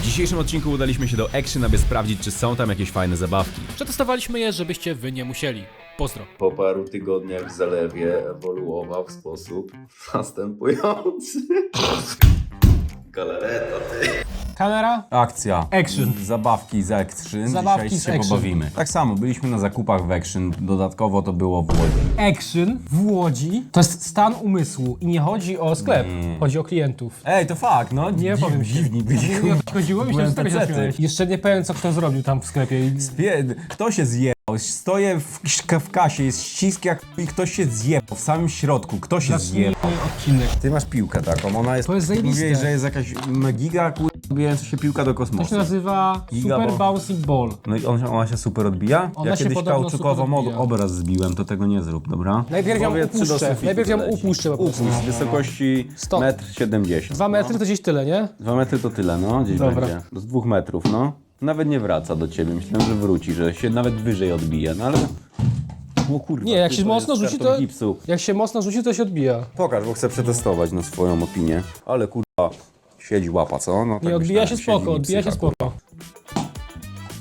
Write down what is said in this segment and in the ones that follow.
W dzisiejszym odcinku udaliśmy się do Action, aby sprawdzić, czy są tam jakieś fajne zabawki. Przetestowaliśmy je, żebyście wy nie musieli. Pozdro. Po paru tygodniach w zalewie ewoluował w sposób następujący. Galareta, ty. Kamera? Akcja. Action. Zabawki z Action. Zabawki Dzisiaj z się Action. pobawimy. Tak samo, byliśmy na zakupach w Action. Dodatkowo to było w Łodzi. Action w Łodzi to jest stan umysłu i nie chodzi o sklep, chodzi o klientów. Ej, to fakt, no. Nie Dziw- powiem ci. Dziwni byli. Nie o co chodziło, myślałem, że z tego się Byłem. Jeszcze nie powiem, co kto zrobił tam w sklepie. I- Kto się zjebał? Stoję w, w kasie, jest ścisk jak i ktoś się zjebał w samym środku. Kto się Zacznijmy zjebał? odcinek. Ty masz piłkę taką, ona jest... To jest zajebiste. Mówiłeś, że jest jakaś giga, odbijająca się piłka do To się kosmosu. nazywa Giga Super. Bouncy Ball. No i on, ona się super odbija? Ona ja się kiedyś podobno kauczukowo super obraz zbiłem, to tego nie zrób, dobra? Najpierw ją Powiedz, czy do upuszczę. sufitu Najpierw ją leci. upuszczę po prostu. Upuść z wysokości Sto. 1,70 m. Dwa metry to gdzieś tyle, nie? Dwa metry to tyle, no, gdzieś Dobra. będzie. Do dwóch metrów, no. Nawet nie wraca do ciebie. Myślałem, że wróci, że się nawet wyżej odbije, no ale... O kurwa, Nie, jak tu się to mocno jest rzuci, karton to- Gipsu. Jak się mocno rzuci, to się odbija. Pokaż, bo chcę przetestować na swoją opinię. Ale kurwa, siedzi łapa, co? No, tak Nie, odbija się myślałem, spoko, siedzi odbija się psycha, spoko.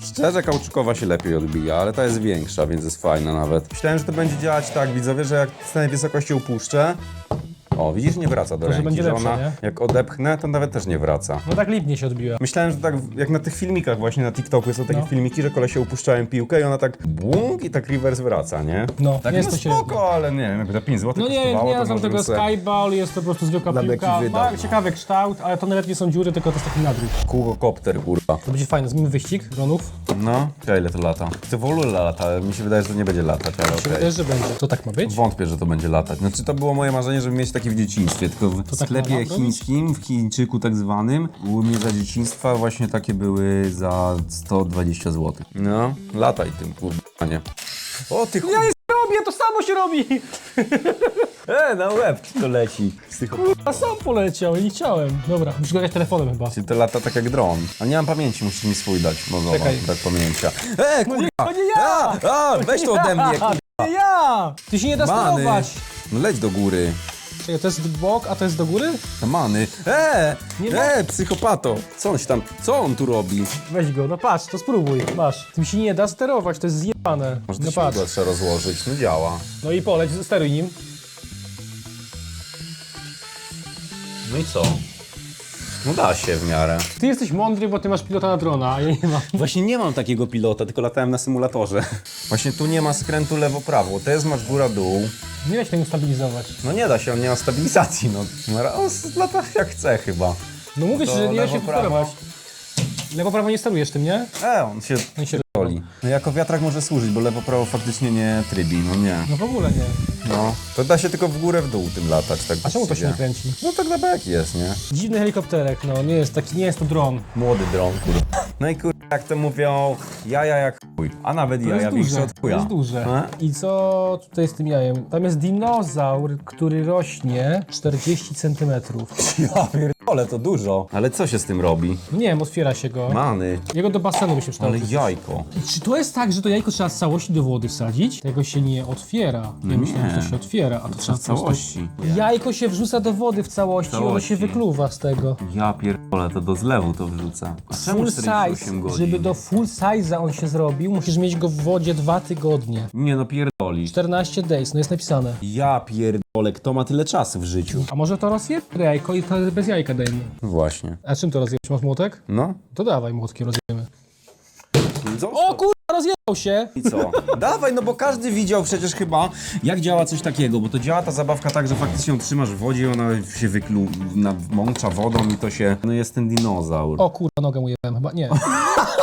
Szczerze, kauczkowa się lepiej odbija, ale ta jest większa, więc jest fajna nawet. Myślałem, że to będzie działać tak, widzowie, że jak z tej wysokości upuszczę, o, widzisz, nie wraca do To, że ręki, będzie że lepsze, ona, nie? jak odepchnę, to nawet też nie wraca. No tak lipnie się odbija. Myślałem, że tak jak na tych filmikach właśnie na TikToku są takie No. filmiki, że kolesie upuszczają piłkę i ona tak błąk i tak reverse wraca, nie? No, tak jest no to średnio. spoko, ale nie wiem, jakby za 5 zł No nie, kosztowało, nie to znam może tego bym sobie Skyball, jest to po prostu zwykła Dla beki piłka. wydał, Ma no. ciekawy kształt, ale to nawet nie są dziury, tylko to jest taki nadruk. Kółkokopter, kurwa. To będzie fajne, zmienimy wyścig dronów. No, ja ile to lata? To w ogóle lata, ale mi się wydaje, że to nie będzie latać, ale okej. Wydaje, że będzie. To tak ma być? Wątpię, że to będzie latać. Znaczy to było moje marzenie, żeby mieć taki w dzieciństwie, tylko w tak sklepie można chińskim, w Chińczyku tak zwanym, u mnie za dzieciństwa właśnie takie były za 120 zł. No, lataj tym, kurwa, nie. O ty chuj, Robię, to samo się robi! e, na łeb ci to leci. A sam poleciał, ja nie chciałem. Dobra, muszę grać telefonem chyba. Czy to lata tak jak dron? A nie mam pamięci, musisz mi swój dać, bo Czekaj. tak pamięcia. E, kurwa! to nie ja! A, a, weź to ode mnie, kurwa! Nie ja! Ty się nie da Many! sterować! No leć do góry. Czekaj, to jest w bok, a to jest do góry? Many. E, Nie ma- e, psychopato. Co on się tam, co on tu robi? Weź go, no patrz, to spróbuj, masz. Tym się nie da sterować, to jest zjebane. Może No to patrz. trzeba rozłożyć, no działa. No i poleć, steruj nim. No i co? No da się w miarę. Ty jesteś mądry, bo ty masz pilota na drona, a ja nie mam. Właśnie nie mam takiego pilota, tylko latałem na symulatorze. Właśnie tu nie ma skrętu lewo-prawo, to jest masz góra-dół. Nie da się tego stabilizować. No nie da się, on nie ma stabilizacji, no. No, On lata jak chce chyba. No mówisz, To że nie da się lewo-prawo. Lewo, prawo nie sterujesz tym, nie? E, on się No i się roli. No jako wiatrak może służyć, bo lewo-prawo faktycznie nie trybi, no nie. No w ogóle nie. No. To da się tylko w górę, w dół tym latać, tak A czemu to się nie właściwie. kręci? No tak dla beki jest, nie? Dziwny helikopterek, no nie jest taki, nie jest to dron. Młody dron, kurwa. No i kurwa, jak to mówią, jaja jak chuj. A nawet To jaja jest większe duże, od to chuja. jest duże. No. I co tutaj z tym jajem? Tam jest dinozaur, który rośnie 40 centymetrów. Ja pierdolę, to dużo. Ale co się z tym robi? No nie wiem, otwiera się go. Many. Jego do basenu by się Ale przydało. jajko. I Czy to jest tak, że to jajko trzeba z całości do wody wsadzić? Tego się nie otwiera. Ja myślałem, że to się otwiera, a to trzeba W po prostu- całości. Jajko się wrzuca do wody w całości, i ono Całości. się wykluwa z tego. Ja pierdolę, to do zlewu to wrzuca. A czemu Full 48 size, godzin? żeby do full size'a on się zrobił, musisz mieć go w wodzie dwa tygodnie. Nie no pierdoli. 14 days, no jest napisane. Ja pierdolę, kto ma tyle czasu w życiu? A może to rozjeb jajko i to bez jajka dajmy. Właśnie. A czym to rozjebiesz? Masz młotek? No. To dawaj młotkiem rozjebiemy. O O rozjebał się! I co? Dawaj, no bo każdy widział przecież chyba, jak działa coś takiego, bo to działa ta zabawka tak, że faktycznie ją trzymasz w wodzie i ona się wyklu... Na, mącza wodą i to się... No jest ten dinozaur. O kurwa, nogę mu jebałem chyba, nie.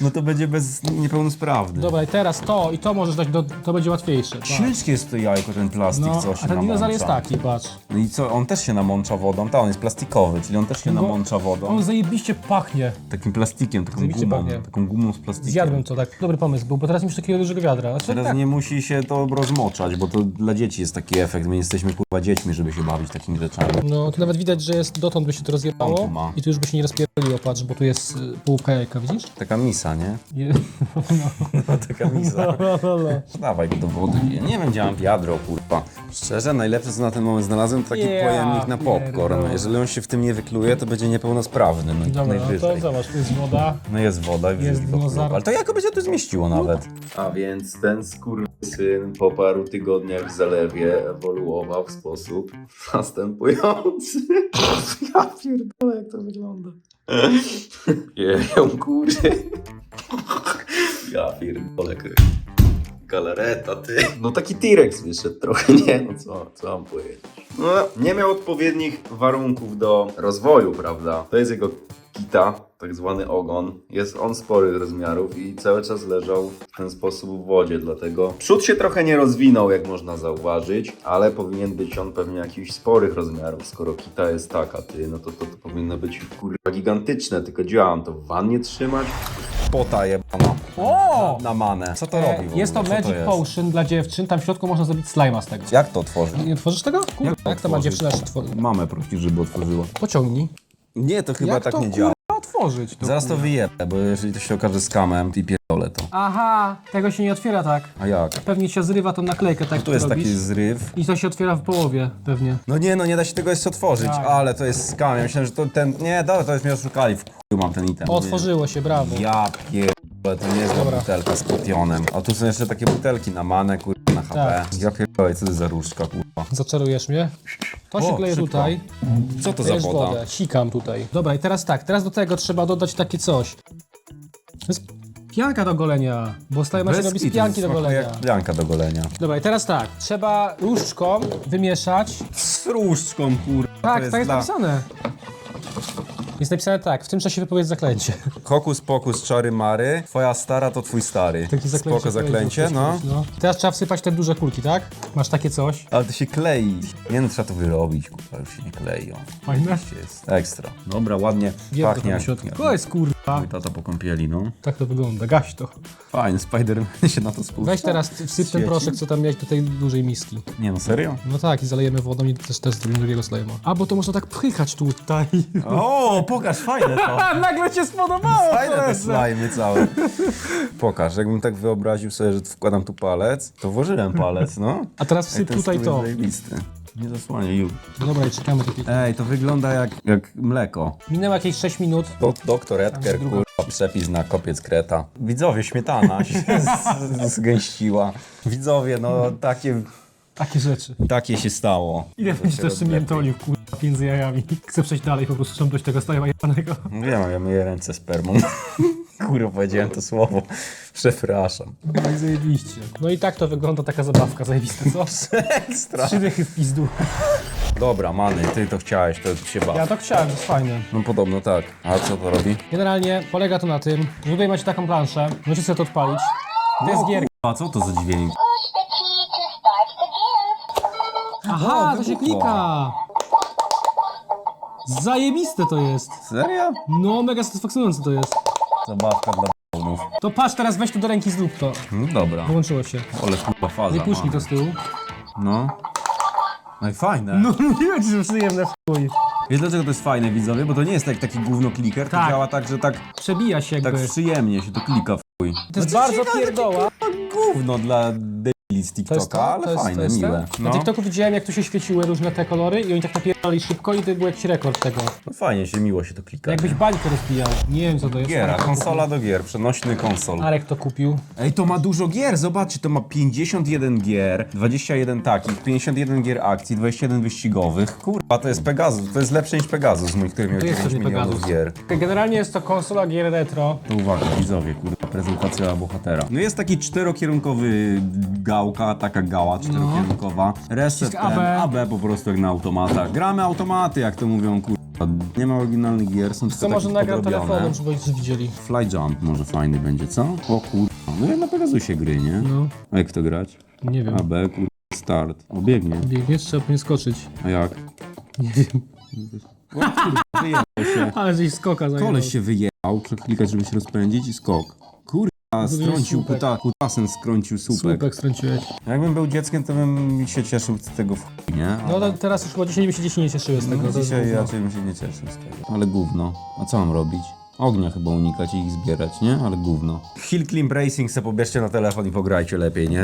No to będzie bez niepełnosprawny. Dobra, i teraz to i to możesz dać, do, to będzie łatwiejsze. Tak. Ciężkie jest to jajko, ten plastik, No, co a się ten dinozaur namącza. jest taki, patrz. No i co, on też się namącza wodą, tak, on jest plastikowy, czyli on też się Bo namącza wodą. On zajebiście pachnie. Takim plastikiem, taką Zajebiście gumą, pachnie. taką gumą z plastikiem. Zjadłem to, tak. Dobry pomysł był, bo teraz mi już takiego dużego wiadra. Znaczy, Teraz tak. nie musi się to rozmoczać, bo to dla dzieci jest taki efekt. My nie jesteśmy kurwa dziećmi, żeby się bawić takimi rzeczami. No, tu nawet widać, że jest dotąd by się to rozjebało On tu ma. i tu już by się nie rozpierdoliło, patrz, bo tu jest y, połówka jajka, widzisz? Tak taka misa, nie? Je... No, taka misa. No, no, no. Dawaj go do wody. Ja nie wiem, gdzie mam wiadro, kurwa. Szczerze, najlepsze co na ten moment znalazłem to taki Ja pojemnik na popcorn. pierdolę. Jeżeli on się w tym nie wykluje, to będzie niepełnosprawny. No i Dobra, no najwyżej. to zobacz, tu jest woda. No jest woda i Jest wrzuci go w dinozaur. Ale to jakoby się tu zmieściło nawet. A więc ten skurwysyn po paru tygodniach w zalewie ewoluował w sposób następujący. Ja pierdolę, jak to wygląda. Jeją kury. Ja pierdolę, kry. Galareta, ty. No taki T-Rex wyszedł trochę, nie? No co, co mam powiedzieć? No, nie miał odpowiednich warunków do rozwoju, prawda? To jest jego kita, tak zwany ogon. Jest on sporych rozmiarów i cały czas leżał w ten sposób w wodzie, dlatego przód się trochę nie rozwinął, jak można zauważyć, ale powinien być on pewnie jakichś sporych rozmiarów. Skoro kita jest taka, ty, no to to, to powinno być kurwa gigantyczne, tylko działam to w wannie trzymać? Pota jebana. O! Na manę. Co to E, robi w ogóle? Jest to Co Magic jest? Potion dla dziewczyn, tam w środku można zrobić slima z tego. Jak to otworzyć? Nie tworzysz tego? Kurwa, jak, Jak to ma otworzyć? dziewczyna się tworzy? Mamę prosić, żeby otworzyła. Pociągnij. Nie, to chyba jak tak to, nie działa. kurwa, otworzyć? To, Zaraz to wyjebę, bo jeżeli to się okaże skamem, i pierdolę to. Aha, tego się nie otwiera tak. A jak? Pewnie się zrywa tą naklejkę, tak Tu jest robisz. taki zryw. I to się otwiera w połowie, pewnie. No nie, no nie da się tego jeszcze otworzyć, Tak. ale to jest skam. Ja myślałem, że to ten... Nie, dobra, to jest mnie oszukali, w chuju mam ten item. Otworzyło się, brawo. Ja pierdolę, to nie jest Dobra. butelka z potionem. A tu są jeszcze takie butelki na manę, kurwa, na HP. Tak. Ja pierdolę, co to za różdżka, kurwa. Zaczarujesz mnie? To się O, kleje szybko. tutaj. Co to za Klejesz woda? wodę, sikam tutaj. Dobra, i teraz tak, teraz do tego trzeba dodać takie coś. To jest pianka do golenia, bo slajma się Bez robi z kitu, pianki do smakuje golenia. jak pianka do golenia. Dobra, i teraz tak, trzeba różdżką wymieszać. Z różdżką, kurwa, Tak, tak jest napisane. Jest napisane tak, w tym czasie wypowiedz zaklęcie. Hokus pokus, czary mary, twoja stara to twój stary. Takie zaklęcie. Spoko zaklęcie, no. Teraz trzeba wsypać te duże kulki, tak? Masz takie coś. Ale to się klei. Nie no, trzeba to wyrobić, kurwa, już się nie klei. Fajne. Jest ekstra. Dobra, ładnie Wiem, pachnie jak... To jest kurwa. Mój tata po kąpieli, no. Tak to wygląda, gaś to. Fajny, Spider-Man się na to spuszcza. Weź teraz wsyp ten Świeci. proszek, co tam miałeś do tej dużej miski. Nie no, serio? No tak, i zalejemy wodą i też, też zrobimy drugiego slajma. A, bo to można tak pchykać tutaj. O, pokaż, fajne to. A, nagle cię spodobało! Fajne te slajmy całe. Pokaż, jakbym tak wyobraził sobie, że wkładam tu palec, to włożyłem palec, no. A teraz Ej, wsyp ten tutaj stół to. zajebisty. Nie zasłaniaj, już. Dobra, i czekamy takie. Ej, to wygląda jak, jak mleko. Minęło jakieś 6 minut. Do, doktor druga. kurwa, przepis na kopiec kreta. Widzowie, śmietana się z- zgęściła. Widzowie, no takie, Takie rzeczy. takie się stało. Ile jeszcze rozlepi. miętolił, kurwa, między jajami. Chcę przejść dalej, po prostu sprzątnąć tego slajma jebanego. Wiem, ja myję ręce spermą. Kurwa, powiedziałem to słowo. Przepraszam. Tak zajebiście. No i tak to wygląda taka zabawka zajebista, co? Ekstra. Trzy dychy w pizdu. Dobra, Many, ty to chciałeś, to się baw. Ja to chciałem, to jest fajne. No podobno tak. A co to robi? Generalnie polega to na tym, że tutaj macie taką planszę, możecie sobie to odpalić. To jest gierka. A co to za dźwięk? Aha, O, to się wybuchło. klika! Zajebiste to jest. Serio? No, mega satysfakcjonujące to jest. Zabawka dla b***ów. To patrz, teraz weź to do ręki, zrób to. No dobra. Wyłączyło się. Ale kurwa faza. Nie puśnij to z tyłu. No. No i fajne. No, mówiłem ci, że przyjemne w chuj. Wiesz dlaczego to jest fajne, widzowie? Bo to nie jest tak, taki gówno kliker, Tak. to działa tak, że tak, Przebija się jakby. tak przyjemnie się to klika w chuj. To jest bardzo pierdoła. Gówno dla z To jest TikToka, to? ale to jest, fajne, to jest miłe. ten? Na TikToku widziałem, jak tu się świeciły różne te kolory i oni tak napierdali szybko i to był jakiś rekord tego. No fajnie się, miło się to klika. Jakbyś bańkę rozbijał. Nie wiem, co to jest. Giera, Arek to konsola do gier, przenośny konsol. kupił. Arek to kupił. Ej, to ma dużo gier, zobaczcie, to ma 51 gier, 21 takich, 51 gier akcji, 21 wyścigowych. Kurwa, to jest Pegasus, to jest lepsze niż Pegasus, mój, który miał To jest 9 sobie milionów Pegasus. gier. Generalnie jest to konsola gier retro. To uwaga, widzowie, kurwa, prezentacja bohatera. No jest taki czterokierunkowy gałka, taka gała czterokierunkowa. Reset Przycisk ten, AB. AB po prostu jak na automatach. Gramy automaty, jak to mówią, kurwa. Nie ma oryginalnych gier, są tylko Co może takie nagram podrobione. telefonem, żebyście widzieli. Fly Jump może fajny będzie, co? O kurwa, no ja na Pegasusie gry, nie? No, A jak to grać? nie wiem. AB, kurwa, start. O, biegnie. Biegniesz, trzeba po nie skoczyć. A jak? Nie wiem. O kurwa, wyjebał się. Ale żeś skoka zajebał. Koleś się wyjebał, przeklikać, żeby się rozpędzić i skok. Strącił słupek. kuta, kutasem skrącił słupek. Słupek strąciłeś. Jakbym był dzieckiem, to bym się cieszył z tego w chuj, nie? No ale teraz już chyba dzisiaj by się dzieci nie cieszyły z tego. No, to jest dzisiaj gówno. raczej bym się nie cieszył z tego. Ale gówno. A co mam robić? Ognia chyba unikać i ich zbierać, nie? Ale gówno. Hill Climb Racing se pobierzcie na telefon i pograjcie lepiej, nie?